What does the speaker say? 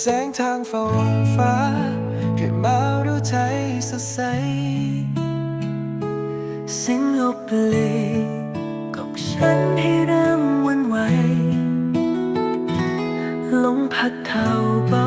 แสงทางฟ้าให้มาดูใจสดใส สิ่งลบเลีกับฉันให้เริ่มวันไหวลมพัดเท่าเบา